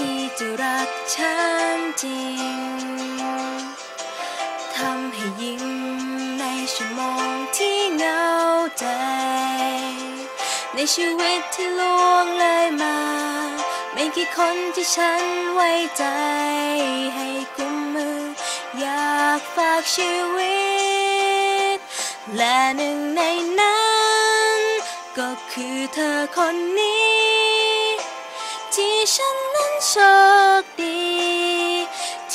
ที่จะรักฉันจริง ทำให้ยิ้มในชั่วโมงที่เหงาใจ ในชีวิตที่ล่วงเลยมา ไม่กี่คนที่ฉันไว้ใจ ให้กุมมือ อยากฝากชีวิต และหนึ่งในนั้น ก็คือเธอคนนี้ ที่ฉันนั้น โชคดี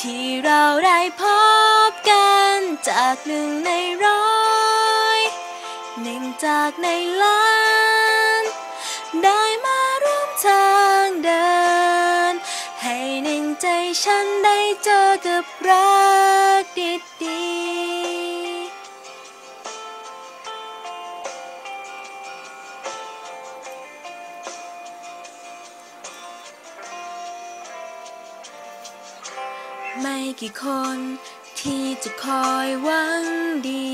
ที่เราได้พบกันจากหนึ่งในร้อยหนึ่งจากในล้านได้มาร่วมทางเดิน ให้หนึ่งใจฉันได้เจอกับรักดี ไม่กี่คนที่จะคอยหวังดี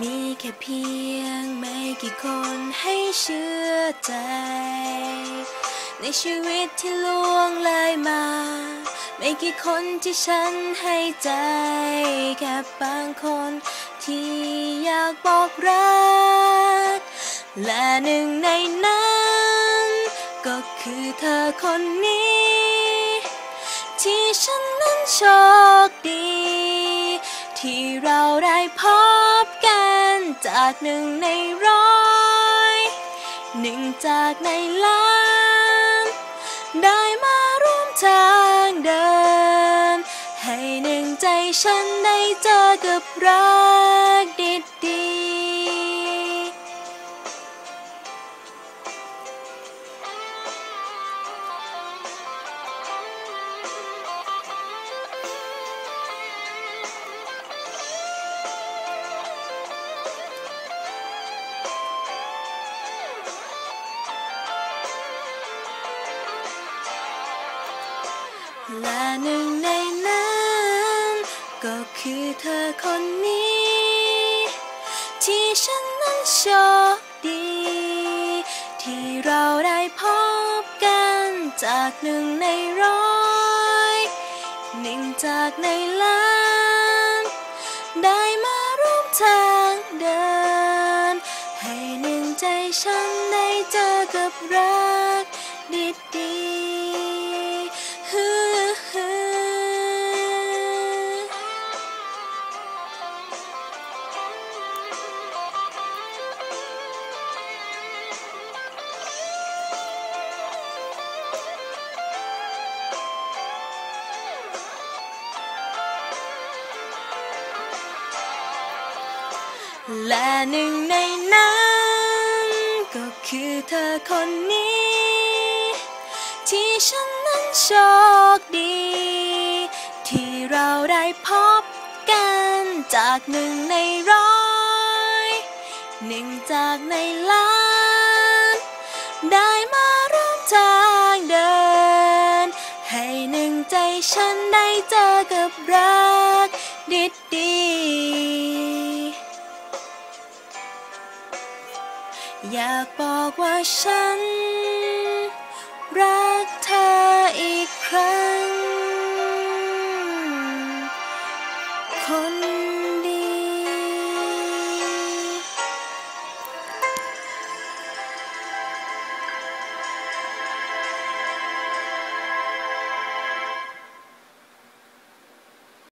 มีแค่เพียงไม่กี่คนให้เชื่อใจ ในชีวิตที่ล่วงเลยมา ไม่กี่คนที่ฉันให้ใจ แค่บางคนที่อยากบอกรัก และหนึ่งในนั้น ก็คือเธอคนนี้ ที่ฉันนั้นโชคดี ที่เราได้พบกันจากหนึ่งในร้อยหนึ่งจากในล้านได้มาร่วมทางเดิน ให้หนึ่งใจฉันได้เจอกับรักดี และหนึ่งในนั้น ก็คือเธอคนนี้ ที่ฉันนั้นโชคดี ที่เราได้พบกันจากหนึ่งในร้อยหนึ่งจากในล้านได้มาร่วมทางเดิน ให้หนึ่งใจฉันได้เจอกับรัก และหนึ่งในนั้นก็คือเธอคนนี้ ที่ฉันนั้นโชคดี ที่เราได้พบกันจากหนึ่งในร้อยหนึ่งจากในล้าน ได้มาร่วมทางเดิน ให้หนึ่งใจฉันได้เจอกับรักดีๆ อยากบอกว่าฉัน รักเธออีกครั้ง